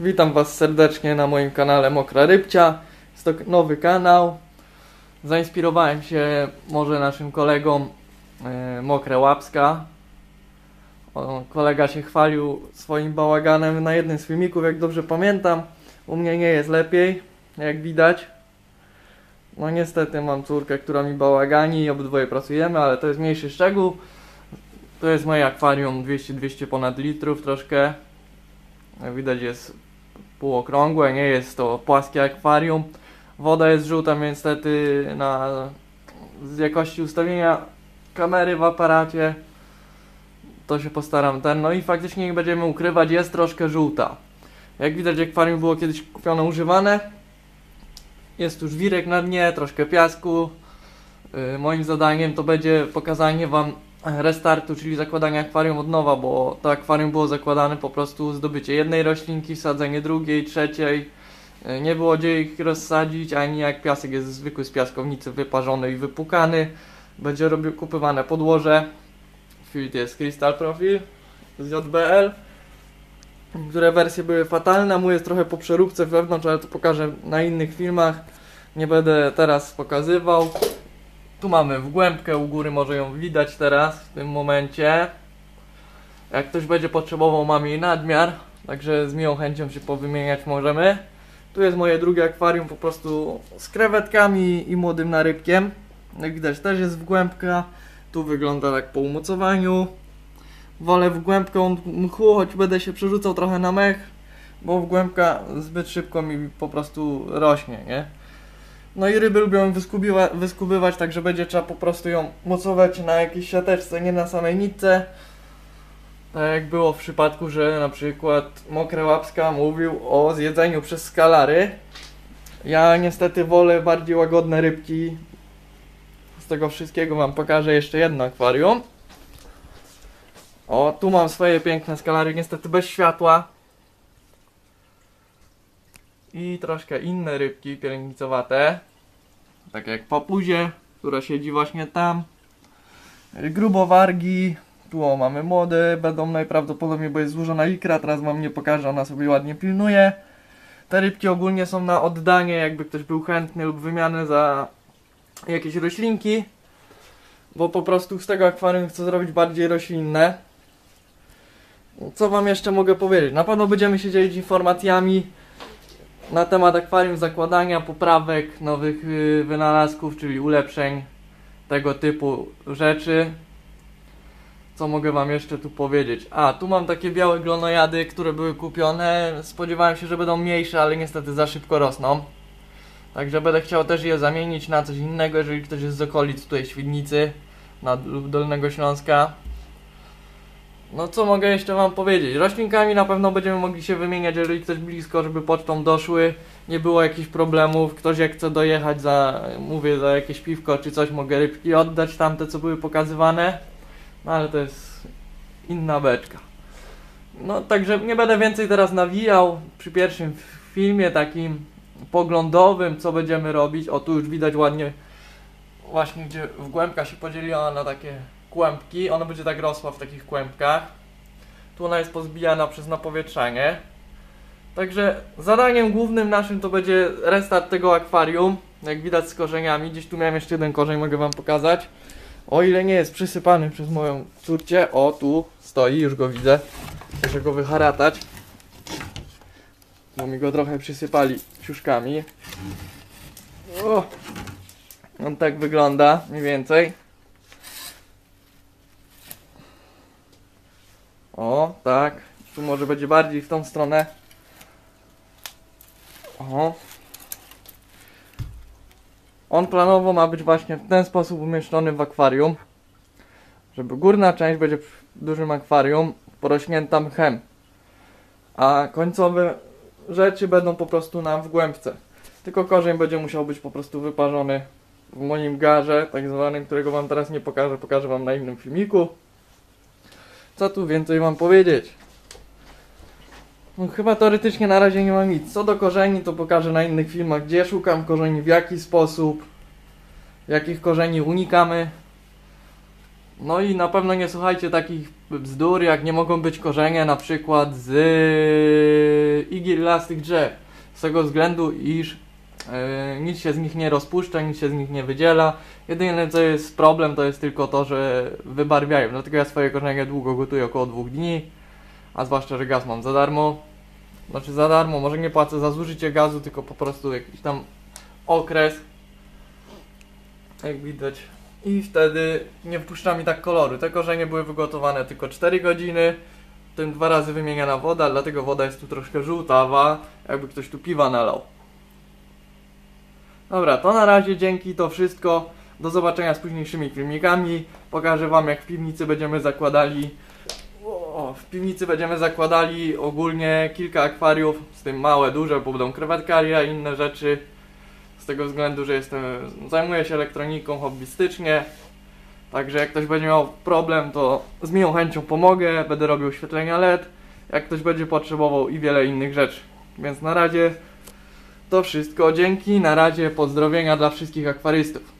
Witam Was serdecznie na moim kanale Mokra Rybcia. Jest to nowy kanał. Zainspirowałem się może naszym kolegą e, Mokre Łapska. O, kolega się chwalił swoim bałaganem na jednym z filmików, jak dobrze pamiętam. U mnie nie jest lepiej, jak widać. No niestety mam córkę, która mi bałagani obydwoje pracujemy, ale to jest mniejszy szczegół. To jest moje akwarium 200-200 ponad litrów troszkę. Jak widać jest półokrągłe, nie jest to płaskie akwarium. Woda jest żółta, niestety na z jakości ustawienia kamery w aparacie to się postaram ten. No i faktycznie nie będziemy ukrywać, jest troszkę żółta. Jak widać akwarium było kiedyś kupione używane. Jest tu żwirek na dnie, troszkę piasku. Yy, moim zadaniem to będzie pokazanie Wam restartu, czyli zakładania akwarium od nowa, bo to akwarium było zakładane po prostu zdobycie jednej roślinki, wsadzenie drugiej, trzeciej. Yy, Nie było gdzie ich rozsadzić, ani jak piasek jest zwykły z piaskownicy wyparzony i wypukany. Będzie robił kupywane podłoże. Filtr jest Crystal Profil z JBL które wersje były fatalne, mój jest trochę po przeróbce wewnątrz, ale to pokażę na innych filmach. Nie będę teraz pokazywał. Tu mamy wgłębkę u góry, może ją widać teraz w tym momencie. Jak ktoś będzie potrzebował, mamy jej nadmiar, także z miłą chęcią się powymieniać możemy. Tu jest moje drugie akwarium po prostu z krewetkami i młodym narybkiem. Jak widać też jest wgłębka. Tu wygląda tak po umocowaniu. Wolę wgłębką mchu, choć będę się przerzucał trochę na mech, bo wgłębka zbyt szybko mi po prostu rośnie, nie? No i ryby lubią wyskubiwa- wyskubywać, także będzie trzeba po prostu ją mocować na jakiejś siateczce, nie na samej nitce. Tak jak było w przypadku, że na przykład Mokre Łapska mówił o zjedzeniu przez skalary. Ja niestety wolę bardziej łagodne rybki. Z tego wszystkiego wam pokażę jeszcze jedno akwarium. O, tu mam swoje piękne skalary, niestety bez światła. I troszkę inne rybki pielęgnicowate. Tak jak papuzie, która siedzi właśnie tam. Grubowargi. Tu o, mamy młode, będą najprawdopodobniej, bo jest złożona ikra, teraz wam nie pokażę, ona sobie ładnie pilnuje. Te rybki ogólnie są na oddanie, jakby ktoś był chętny lub wymianę za jakieś roślinki. Bo po prostu z tego akwarium chcę zrobić bardziej roślinne. Co wam jeszcze mogę powiedzieć? Na pewno będziemy się dzielić informacjami na temat akwarium, zakładania, poprawek, nowych yy, wynalazków, czyli ulepszeń, tego typu rzeczy. Co mogę wam jeszcze tu powiedzieć? A, tu mam takie białe glonojady, które były kupione. Spodziewałem się, że będą mniejsze, ale niestety za szybko rosną. Także będę chciał też je zamienić na coś innego, jeżeli ktoś jest z okolic tutaj Świdnicy nad, lub Dolnego Śląska. No co mogę jeszcze wam powiedzieć? Roślinkami na pewno będziemy mogli się wymieniać, jeżeli ktoś blisko, żeby pocztą doszły. Nie było jakichś problemów. Ktoś jak chce dojechać za, mówię, za jakieś piwko czy coś, mogę rybki oddać tamte, co były pokazywane. No ale to jest inna beczka. No także nie będę więcej teraz nawijał. Przy pierwszym filmie takim poglądowym, co będziemy robić. O tu już widać ładnie właśnie gdzie wgłębka się podzieliła na takie kłębki, ona będzie tak rosła w takich kłębkach. Tu ona jest pozbijana przez napowietrzanie. Także zadaniem głównym naszym to będzie restart tego akwarium. Jak widać z korzeniami. Gdzieś tu miałem jeszcze jeden korzeń, mogę wam pokazać. O ile nie jest przysypany przez moją córcię. O, tu stoi, już go widzę. Muszę go wyharatać. Bo mi go trochę przysypali ciuszkami. O, on tak wygląda mniej więcej. O, tak. Tu może będzie bardziej w tą stronę. O. On planowo ma być właśnie w ten sposób umieszczony w akwarium. Żeby górna część będzie w dużym akwarium porośnięta mchem. A końcowe rzeczy będą po prostu na wgłębce. Tylko korzeń będzie musiał być po prostu wyparzony w moim garze, tak zwanym, którego wam teraz nie pokażę, pokażę wam na innym filmiku. Co tu więcej mam powiedzieć? No, chyba teoretycznie na razie nie mam nic. Co do korzeni, to pokażę na innych filmach, gdzie szukam korzeni, w jaki sposób, jakich korzeni unikamy. No i na pewno nie słuchajcie takich bzdur, jak nie mogą być korzenie na przykład z igieł lastych drzew. Z tego względu, iż nic się z nich nie rozpuszcza, nic się z nich nie wydziela. Jedyne co jest problem to jest tylko to, że wybarwiają. Dlatego ja swoje korzenie długo gotuję około dwóch dni. A zwłaszcza, że gaz mam za darmo. Znaczy za darmo, może nie płacę za zużycie gazu, tylko po prostu jakiś tam okres. Jak widać. I wtedy nie wpuszcza mi tak koloru. Te korzenie były wygotowane tylko 4 godziny. Tym dwa razy wymieniana woda, dlatego woda jest tu troszkę żółtawa, jakby ktoś tu piwa nalał. Dobra, to na razie dzięki, to wszystko. Do zobaczenia z późniejszymi filmikami. Pokażę wam jak w piwnicy będziemy zakładali o, w piwnicy będziemy zakładali ogólnie kilka akwariów, z tym małe, duże, bo będą krewetkaria i inne rzeczy. Z tego względu, że jestem, zajmuję się elektroniką hobbystycznie. Także jak ktoś będzie miał problem, to z miłą chęcią pomogę, będę robił oświetlenia LED, jak ktoś będzie potrzebował i wiele innych rzeczy. Więc na razie to wszystko. Dzięki, na razie pozdrowienia dla wszystkich akwarystów.